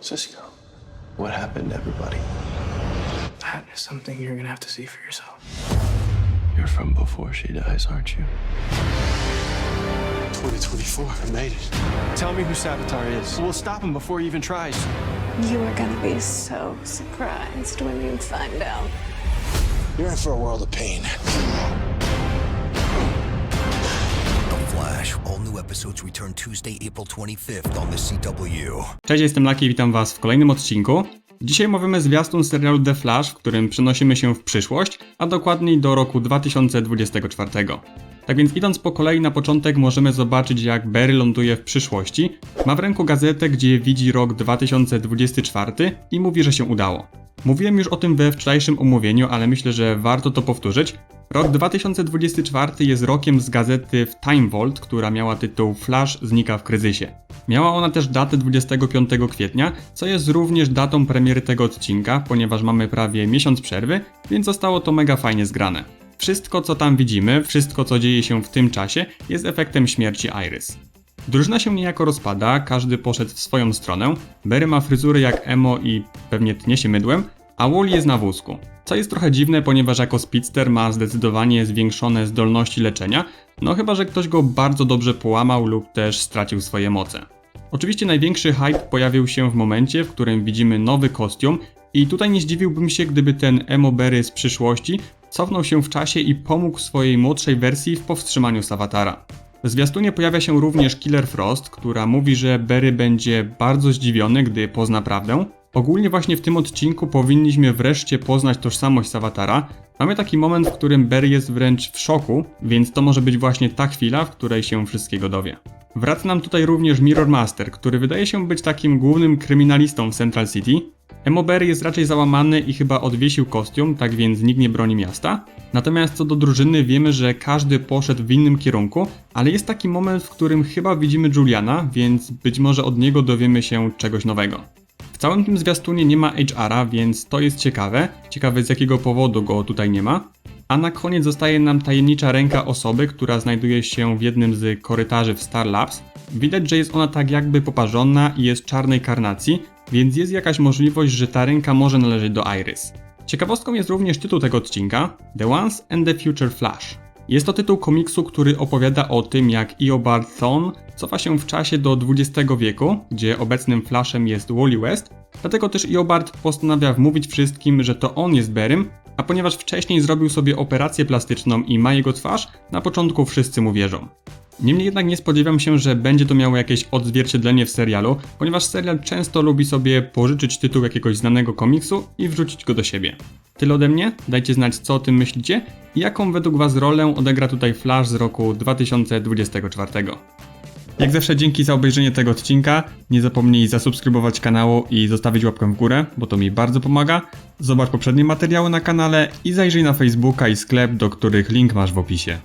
Cisco, what happened to everybody? That is something you're gonna have to see for yourself. You're from before she dies, aren't you? 2024, I made it. Tell me who Savitar is. We'll stop him before he even tries. You are gonna be so surprised when you find out. You're in for a world of pain. Flash. All new episodes return Tuesday, April 25th on the CW. Cześć, jestem Laki i witam Was w kolejnym odcinku. Dzisiaj omawiamy zwiastun serialu The Flash, w którym przenosimy się w przyszłość, a dokładniej do roku 2024. Tak więc idąc po kolei na początek możemy zobaczyć jak Barry ląduje w przyszłości, ma w ręku gazetę gdzie widzi rok 2024 i mówi, że się udało. Mówiłem już o tym we wczorajszym omówieniu, ale myślę, że warto to powtórzyć. Rok 2024 jest rokiem z gazety w Time Vault, która miała tytuł Flash znika w kryzysie. Miała ona też datę 25 kwietnia, co jest również datą premiery tego odcinka, ponieważ mamy prawie miesiąc przerwy, więc zostało to mega fajnie zgrane. Wszystko co tam widzimy, wszystko co dzieje się w tym czasie jest efektem śmierci Iris. Drużyna się niejako rozpada, każdy poszedł w swoją stronę. Barry ma fryzurę jak emo i pewnie tnie się mydłem, a Wally jest na wózku. Co jest trochę dziwne, ponieważ jako speedster ma zdecydowanie zwiększone zdolności leczenia, no chyba że ktoś go bardzo dobrze połamał lub też stracił swoje moce. Oczywiście największy hype pojawił się w momencie, w którym widzimy nowy kostium i tutaj nie zdziwiłbym się, gdyby ten emo Barry z przyszłości cofnął się w czasie i pomógł swojej młodszej wersji w powstrzymaniu Sawatara. W zwiastunie pojawia się również Killer Frost, która mówi, że Barry będzie bardzo zdziwiony, gdy pozna prawdę. Ogólnie właśnie w tym odcinku powinniśmy wreszcie poznać tożsamość Sawatara. Mamy taki moment, w którym Barry jest wręcz w szoku, więc to może być właśnie ta chwila, w której się wszystkiego dowie. Wraca nam tutaj również Mirror Master, który wydaje się być takim głównym kryminalistą w Central City. Emo Barry jest raczej załamany i chyba odwiesił kostium, tak więc nikt nie broni miasta. Natomiast co do drużyny wiemy, że każdy poszedł w innym kierunku, ale jest taki moment, w którym chyba widzimy Juliana, więc być może od niego dowiemy się czegoś nowego. W całym tym zwiastunie nie ma HR-a, więc to jest ciekawe. Ciekawe z jakiego powodu go tutaj nie ma. A na koniec zostaje nam tajemnicza ręka osoby, która znajduje się w jednym z korytarzy w Star Labs. Widać, że jest ona tak jakby poparzona i jest czarnej karnacji, więc jest jakaś możliwość, że ta ręka może należeć do Iris. Ciekawostką jest również tytuł tego odcinka The Once and the Future Flash. Jest to tytuł komiksu, który opowiada o tym, jak Eobard Thawne cofa się w czasie do XX wieku, gdzie obecnym Flashem jest Wally West, dlatego też Eobard postanawia wmówić wszystkim, że to on jest Berym, a ponieważ wcześniej zrobił sobie operację plastyczną i ma jego twarz, na początku wszyscy mu wierzą. Niemniej jednak nie spodziewam się, że będzie to miało jakieś odzwierciedlenie w serialu, ponieważ serial często lubi sobie pożyczyć tytuł jakiegoś znanego komiksu i wrzucić go do siebie. Tyle ode mnie, dajcie znać co o tym myślicie i jaką według Was rolę odegra tutaj Flash z roku 2024. Jak zawsze dzięki za obejrzenie tego odcinka, nie zapomnij zasubskrybować kanału i zostawić łapkę w górę, bo to mi bardzo pomaga. Zobacz poprzednie materiały na kanale i zajrzyj na Facebooka i sklep, do których link masz w opisie.